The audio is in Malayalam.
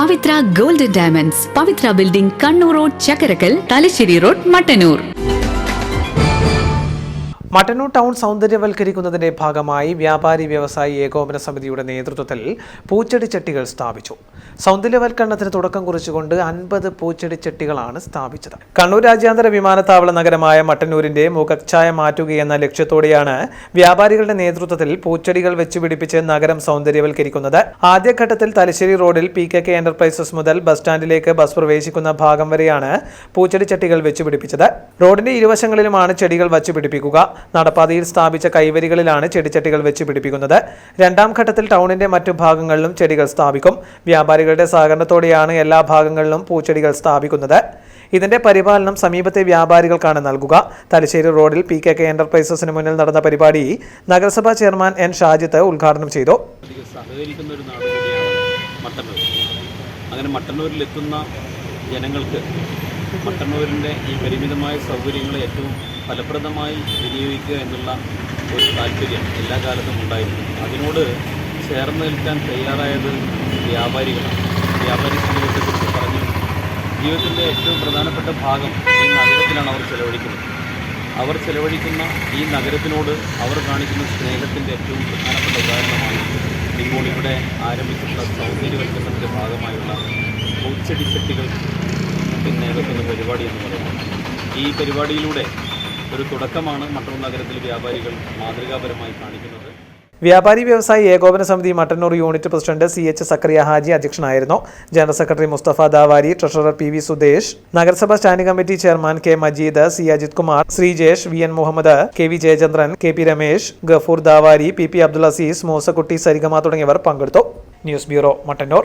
Pavithra golden diamonds Pavithra building Kannur road Chakkarakkal Thalassery road Mattannur Mattannur town സൗന്ദര്യവൽക്കരിക്കുന്നതിന്റെ ഭാഗമായി വ്യാപാരി വ്യവസായി ഏകോപന സമിതിയുടെ നേതൃത്വത്തിൽ പൂച്ചെടി ചട്ടികൾ സ്ഥാപിച്ചു. സൗന്ദര്യവൽക്കരണത്തിന് തുടക്കം കുറിച്ചുകൊണ്ട് അൻപത് പൂച്ചെടി ചട്ടികളാണ് സ്ഥാപിച്ചത്. കണ്ണൂർ രാജ്യാന്തര വിമാനത്താവള നഗരമായ മട്ടന്നൂരിന്റെ മുഖച്ഛായ മാറ്റുകയെന്ന ലക്ഷ്യത്തോടെയാണ് വ്യാപാരികളുടെ നേതൃത്വത്തിൽ പൂച്ചെടികൾ വെച്ചുപിടിപ്പിച്ച് നഗരം സൗന്ദര്യവൽക്കരിക്കുന്നത്. ആദ്യഘട്ടത്തിൽ തലശ്ശേരി റോഡിൽ പി കെ കെ എന്റർപ്രൈസസ് മുതൽ ബസ് സ്റ്റാൻഡിലേക്ക് ബസ് പ്രവേശിക്കുന്ന ഭാഗം വരെയാണ് പൂച്ചെടി ചട്ടികൾ വെച്ചുപിടിപ്പിച്ചത്. റോഡിന്റെ ഇരുവശങ്ങളിലുമാണ് ചെടികൾ വച്ചുപിടിപ്പിക്കുക. നടപ്പാതയിൽ സ്ഥാപിച്ച കൈവരികളിലാണ് ചെടിച്ചട്ടികൾ വെച്ച് പിടിപ്പിക്കുന്നത്. രണ്ടാം ഘട്ടത്തിൽ ടൗണിന്റെ മറ്റു ഭാഗങ്ങളിലും ചെടികൾ സ്ഥാപിക്കും. വ്യാപാരികളുടെ സഹകരണത്തോടെയാണ് എല്ലാ ഭാഗങ്ങളിലും പൂച്ചെടികൾ സ്ഥാപിക്കുന്നത്. ഇതിന്റെ പരിപാലനം സമീപത്തെ വ്യാപാരികൾക്കാണ് നൽകുക. തലശ്ശേരി റോഡിൽ പി കെ കെ എന്റർപ്രൈസസിന് മുന്നിൽ നടന്ന പരിപാടി നഗരസഭാ ചെയർമാൻ എൻ ഷാജിത്ത് ഉദ്ഘാടനം ചെയ്തു. അങ്ങനെ മട്ടന്നൂരിലെത്തുന്ന ജനങ്ങൾക്ക് മട്ടന്നൂരിന്റെ ഈ പരിമിതമായ സൗകര്യങ്ങളെ ഏറ്റവും ഫലപ്രദമായി വിനിയോഗിക്കുക എന്നുള്ള ഒരു താല്പര്യം എല്ലാ കാലത്തും ഉണ്ടായിരുന്നു. അതിനോട് ചേർന്ന് നിൽക്കാൻ തയ്യാറായത് വ്യാപാരികളാണ്. വ്യാപാരി സമൂഹത്തെക്കുറിച്ച് പറഞ്ഞു ജീവിതത്തിന്റെ ഏറ്റവും പ്രധാനപ്പെട്ട ഭാഗം ഈ നഗരത്തിലാണ് അവർ ചെലവഴിക്കുന്നത്. അവർ ചെലവഴിക്കുന്ന ഈ നഗരത്തിനോട് അവർ കാണിക്കുന്ന സ്നേഹത്തിന്റെ ഏറ്റവും പ്രധാനപ്പെട്ട ഉദാഹരണമാണ് ഇപ്പോൾ ഇവിടെ ആരംഭിച്ചിട്ടുള്ള സൗന്ദര്യവൽക്കരണത്തിന്റെ ഭാഗമായുള്ള പൂച്ചെടി ചെട്ടികൾ പിന്നെ വെക്കുന്ന പരിപാടി എന്ന് പറയുന്നത്. ഈ പരിപാടിയിലൂടെ ഒരു തുടക്കമാണ് മട്ടന്നൂർ നഗരത്തിൽ വ്യാപാരികൾ മാതൃകാപരമായി കാണിക്കുന്നത്. വ്യാപാരി വ്യവസായി ഏകോപന സമിതി Mattannur unit president C H Zakariya Haji അധ്യക്ഷനായിരുന്നു. General secretary Musthafa Davari treasurer P V Sudesh നഗരസഭാ standing committee chairman K Majeed C Ajith Kumar Sreejesh V N Muhammed K V Jayachandran K P Ramesh Gafoor Davari P P Abdul Azeez Moosakutty Sarigama തുടങ്ങിയവർ പങ്കെടുത്തു. News bureau Mattannur.